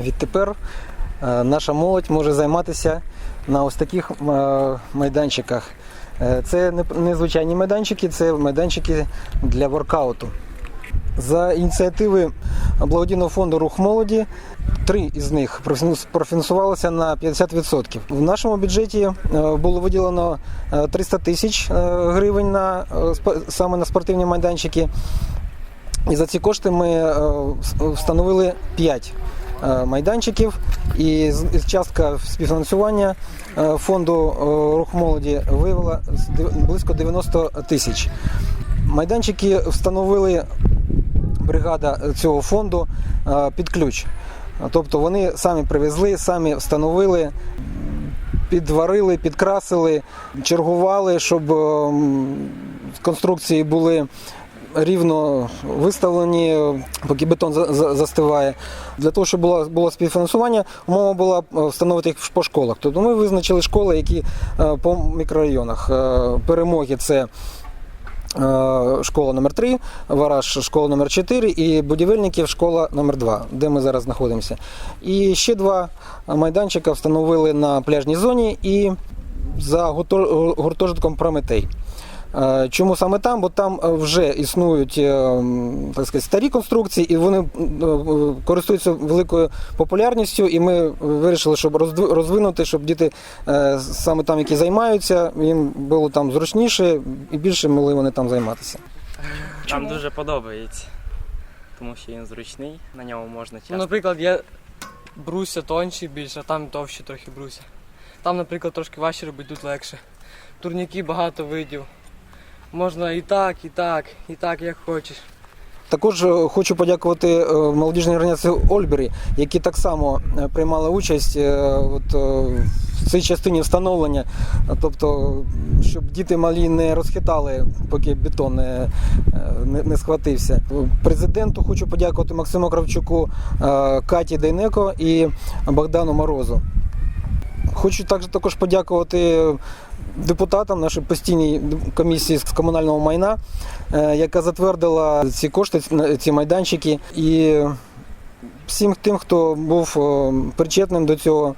Відтепер е, наша молодь може займатися на ось таких е, майданчиках. Е, Це не- звичайні майданчики, це майданчики для воркауту. За ініціативи благодійного фонду Рух молоді три із них профінансувалися на 50%. В нашому бюджеті було виділено е, 300 тисяч гривень на саме на спортивні майданчики. І за ці кошти ми встановили 5 майданчиків, і частка співфінансування е, фонду е, рух молоді виявила близько 90 тисяч. Майданчики встановили бригада цього фонду е, під ключ. Тобто вони самі привезли, самі встановили, підварили, підкрасили, чергували, щоб ем, конструкції були рівно виставлені, поки бетон за- за- застиває. Для того, щоб було, було співфінансування, умова була е, встановити їх по школах. Тобто ми визначили школи, які е, по мікрорайонах. Е, Перемоги це школа номер 3 Вараж школа номер 4 і будівельників школа номер 2 де ми зараз знаходимося. І ще два майданчика встановили на пляжній зоні і за гуртожитком Прометей. Е, Чому саме там? Бо там е, вже існують е, так сказати, старі конструкції, і вони користуються великою популярністю. І ми вирішили, щоб роздви- розвинути, щоб діти саме там, які займаються, їм було там зручніше і більше могли вони там займатися. Нам дуже подобається, тому що він зручний, на ньому можна Ну, часто. наприклад, є бруся тонші більше, а там товщі трохи бруся. Там, наприклад, трошки важче робити, тут легше. Турніки багато видів. Можна і так, і так, і так, як хочеш. Також е, хочу подякувати е, молодіжній організації Ольбері, які так само е, приймали участь от, в цій частині встановлення. Тобто, щоб діти малі не розхитали, поки бетон не, не, не схватився. Президенту хочу подякувати Максиму Кравчуку, Каті Дейнеко і Богдану Морозу. Хочу також, також подякувати депутатам нашої постійній комісії з комунального майна, е, яка затвердила ці кошти, ці майданчики. І всім тим, хто був е, причетним до цього,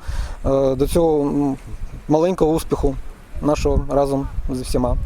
е, до цього маленького успіху нашого разом з всіма.